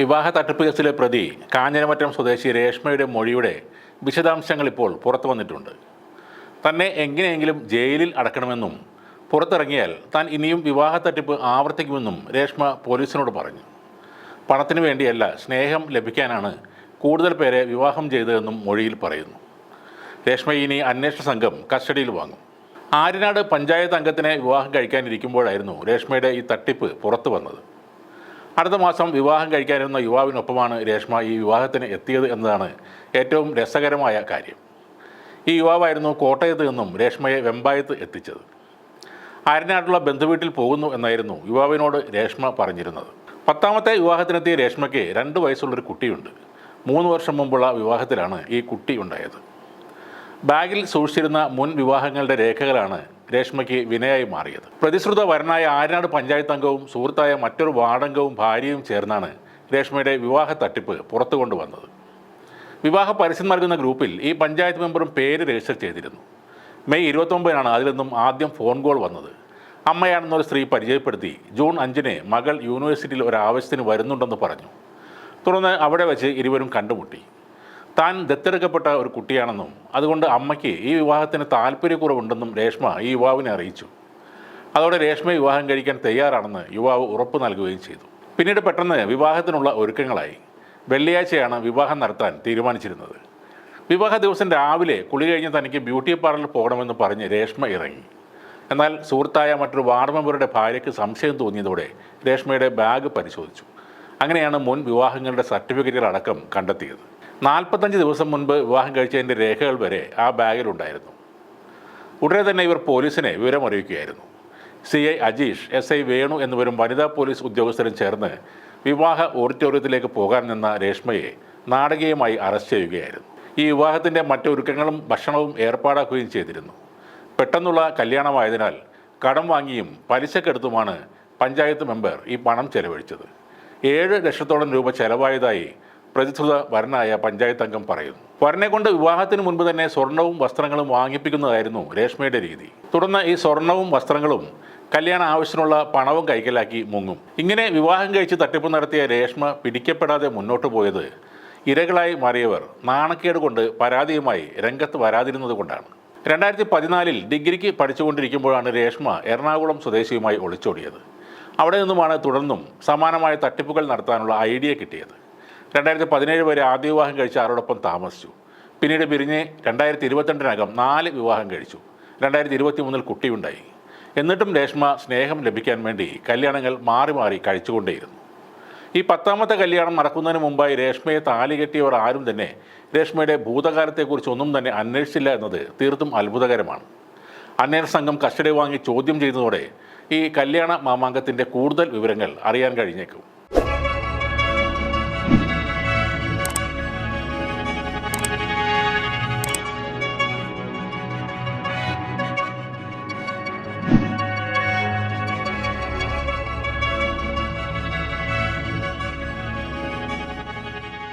വിവാഹ തട്ടിപ്പ് കേസിലെ പ്രതി കാഞ്ഞിരമറ്റം സ്വദേശി രേഷ്മയുടെ മൊഴിയുടെ വിശദാംശങ്ങൾ ഇപ്പോൾ പുറത്തു വന്നിട്ടുണ്ട്. തന്നെ എങ്ങനെയെങ്കിലും ജയിലിൽ അടക്കണമെന്നും പുറത്തിറങ്ങിയാൽ താൻ ഇനിയും വിവാഹ തട്ടിപ്പ് ആവർത്തിക്കുമെന്നും രേഷ്മ പോലീസിനോട് പറഞ്ഞു. പണത്തിന് വേണ്ടിയല്ല സ്നേഹം ലഭിക്കാനാണ് കൂടുതൽ പേരെ വിവാഹം ചെയ്തതെന്നും മൊഴിയിൽ പറയുന്നു. രേഷ്മ ഇനി അന്വേഷണ സംഘം കസ്റ്റഡിയിൽ വാങ്ങും. ആര്യനാട് പഞ്ചായത്ത് അംഗത്തിനെ വിവാഹം കഴിക്കാനിരിക്കുമ്പോഴായിരുന്നു രേഷ്മയുടെ ഈ തട്ടിപ്പ് പുറത്തു വന്നത്. അടുത്ത മാസം വിവാഹം കഴിക്കാനിരുന്ന യുവാവിനൊപ്പമാണ് രേഷ്മ ഈ വിവാഹത്തിന് എത്തിയത് എന്നതാണ് ഏറ്റവും രസകരമായ കാര്യം. ഈ യുവാവായിരുന്നു കോട്ടയത്ത് നിന്നും രേഷ്മയെ വെമ്പായത്ത് എത്തിച്ചത്. ആര്യനാട്ടുള്ള ബന്ധുവീട്ടിൽ പോകുന്നു എന്നായിരുന്നു യുവാവിനോട് രേഷ്മ പറഞ്ഞിരുന്നത്. പത്താമത്തെ വിവാഹത്തിനെത്തിയ രേഷ്മയ്ക്ക് രണ്ട് വയസ്സുള്ളൊരു കുട്ടിയുണ്ട്. മൂന്ന് വർഷം മുമ്പുള്ള വിവാഹത്തിലാണ് ഈ കുട്ടി ഉണ്ടായത്. ബാഗിൽ സൂക്ഷിച്ചിരുന്ന മുൻ വിവാഹങ്ങളുടെ രേഖകളാണ് രേഷ്മയ്ക്ക് വിനയായി മാറിയത്. പ്രതിശ്രുത വരനായ ആര്യനാട് പഞ്ചായത്ത് അംഗവും സുഹൃത്തായ മറ്റൊരു വാർഡംഗവും ഭാര്യയും ചേർന്നാണ് രേഷ്മയുടെ വിവാഹ തട്ടിപ്പ് പുറത്തു കൊണ്ടുവന്നത്. വിവാഹ പരസ്യം നൽകുന്ന ഗ്രൂപ്പിൽ ഈ പഞ്ചായത്ത് മെമ്പറും പേര് രജിസ്റ്റർ ചെയ്തിരുന്നു. മെയ് ഇരുപത്തൊമ്പതിനാണ് അതിൽ നിന്നും ആദ്യം ഫോൺ കോൾ വന്നത്. അമ്മയാണെന്നൊരു സ്ത്രീ പരിചയപ്പെടുത്തി ജൂൺ അഞ്ചിന് മകൾ യൂണിവേഴ്സിറ്റിയിൽ ഒരു ആവശ്യത്തിന് വരുന്നുണ്ടെന്ന് പറഞ്ഞു. തുടർന്ന് അവിടെ വെച്ച് ഇരുവരും കണ്ടുമുട്ടി. താൻ ദത്തെടുക്കപ്പെട്ട ഒരു കുട്ടിയാണെന്നും അതുകൊണ്ട് അമ്മയ്ക്ക് ഈ വിവാഹത്തിന് താല്പര്യക്കുറവുണ്ടെന്നും രേഷ്മ ഈ യുവാവിനെ അറിയിച്ചു. അതോടെ രേഷ്മ വിവാഹം കഴിക്കാൻ തയ്യാറാണെന്ന് യുവാവ് ഉറപ്പ് നൽകുകയും ചെയ്തു. പിന്നീട് പെട്ടെന്ന് വിവാഹത്തിനുള്ള ഒരുക്കങ്ങളായി. വെള്ളിയാഴ്ചയാണ് വിവാഹം നടത്താൻ തീരുമാനിച്ചിരുന്നത്. വിവാഹ ദിവസം രാവിലെ കുളി കഴിഞ്ഞ് തനിക്ക് ബ്യൂട്ടി പാർലറിൽ പോകണമെന്ന് പറഞ്ഞ് രേഷ്മ ഇറങ്ങി. എന്നാൽ സുഹൃത്തായ മറ്റൊരു വാർഡ് മെമ്പറുടെ ഭാര്യയ്ക്ക് സംശയം തോന്നിയതോടെ രേഷ്മയുടെ ബാഗ് പരിശോധിച്ചു. അങ്ങനെയാണ് മുൻ വിവാഹങ്ങളുടെ സർട്ടിഫിക്കറ്റുകൾ അടക്കം കണ്ടെത്തിയത്. നാൽപ്പത്തഞ്ച് ദിവസം മുൻപ് വിവാഹം കഴിച്ചതിന്റെ രേഖകൾ വരെ ആ ബാഗിലുണ്ടായിരുന്നു. ഉടനെ തന്നെ ഇവർ പോലീസിനെ വിവരമറിയിക്കുകയായിരുന്നു. C I Ajeesh S I Venu എന്നിവരും വനിതാ പോലീസ് ഉദ്യോഗസ്ഥരും ചേർന്ന് വിവാഹ ഓഡിറ്റോറിയത്തിലേക്ക് പോകാൻ നിന്ന രേഷ്മയെ നാടകീയമായി അറസ്റ്റ് ചെയ്യുകയായിരുന്നു. ഈ വിവാഹത്തിന്റെ മറ്റൊരുക്കങ്ങളും ഭക്ഷണവും ഏർപ്പാടാക്കുകയും ചെയ്തിരുന്നു. പെട്ടെന്നുള്ള കല്യാണമായതിനാൽ കടം വാങ്ങിയും പലിശക്കെടുത്തുമാണ് പഞ്ചായത്ത് മെമ്പർ ഈ പണം ചെലവഴിച്ചത്. ഏഴ് ലക്ഷത്തോളം രൂപ ചെലവായതായി പ്രതിശ്രുത വരനായ പഞ്ചായത്ത് അംഗം പറയുന്നു. വരനെ കൊണ്ട് വിവാഹത്തിന് മുൻപ് തന്നെ സ്വർണവും വസ്ത്രങ്ങളും വാങ്ങിപ്പിക്കുന്നതായിരുന്നു രേഷ്മയുടെ രീതി. തുടർന്ന് ഈ സ്വർണവും വസ്ത്രങ്ങളും കല്യാണ ആവശ്യത്തിനുള്ള പണവും കൈക്കലാക്കി മുങ്ങും. ഇങ്ങനെ വിവാഹം കഴിച്ച് തട്ടിപ്പ് നടത്തിയ രേഷ്മ പിടിക്കപ്പെടാതെ മുന്നോട്ട് പോയത് ഇരകളായി മാറിയവർ നാണക്കേട് കൊണ്ട് പരാതിയുമായി രംഗത്ത് വരാതിരുന്നത് കൊണ്ടാണ്. രണ്ടായിരത്തി പതിനാലിൽ ഡിഗ്രിക്ക് പഠിച്ചുകൊണ്ടിരിക്കുമ്പോഴാണ് രേഷ്മ എറണാകുളം സ്വദേശിയുമായി ഒളിച്ചോടിയത്. അവിടെ നിന്നുമാണ് തുടർന്നും സമാനമായ തട്ടിപ്പുകൾ നടത്താനുള്ള ഐഡിയ കിട്ടിയത്. രണ്ടായിരത്തി പതിനേഴ് വരെ ആദ്യ വിവാഹം കഴിച്ച ആരോടൊപ്പം താമസിച്ചു. പിന്നീട് പിരിഞ്ഞ് രണ്ടായിരത്തി ഇരുപത്തിരണ്ടിനകം നാല് വിവാഹം കഴിച്ചു. രണ്ടായിരത്തി ഇരുപത്തി മൂന്നിൽ കുട്ടിയുണ്ടായി. എന്നിട്ടും രേഷ്മ സ്നേഹം ലഭിക്കാൻ വേണ്ടി കല്യാണങ്ങൾ മാറി മാറി കഴിച്ചുകൊണ്ടേയിരുന്നു. ഈ പത്താമത്തെ കല്യാണം നടക്കുന്നതിന് മുമ്പായി രേഷ്മയെ താലി കെട്ടിയവർ ആരും തന്നെ രേഷ്മയുടെ ഭൂതകാലത്തെക്കുറിച്ച് ഒന്നും തന്നെ അന്വേഷിച്ചില്ല എന്നത് തീർത്തും അത്ഭുതകരമാണ്. അന്വേഷണ സംഘം കസ്റ്റഡി വാങ്ങി ചോദ്യം ചെയ്യുന്നതോടെ ഈ കല്യാണ മാമാങ്കത്തിന്റെ കൂടുതൽ വിവരങ്ങൾ അറിയാൻ കഴിഞ്ഞേക്കും.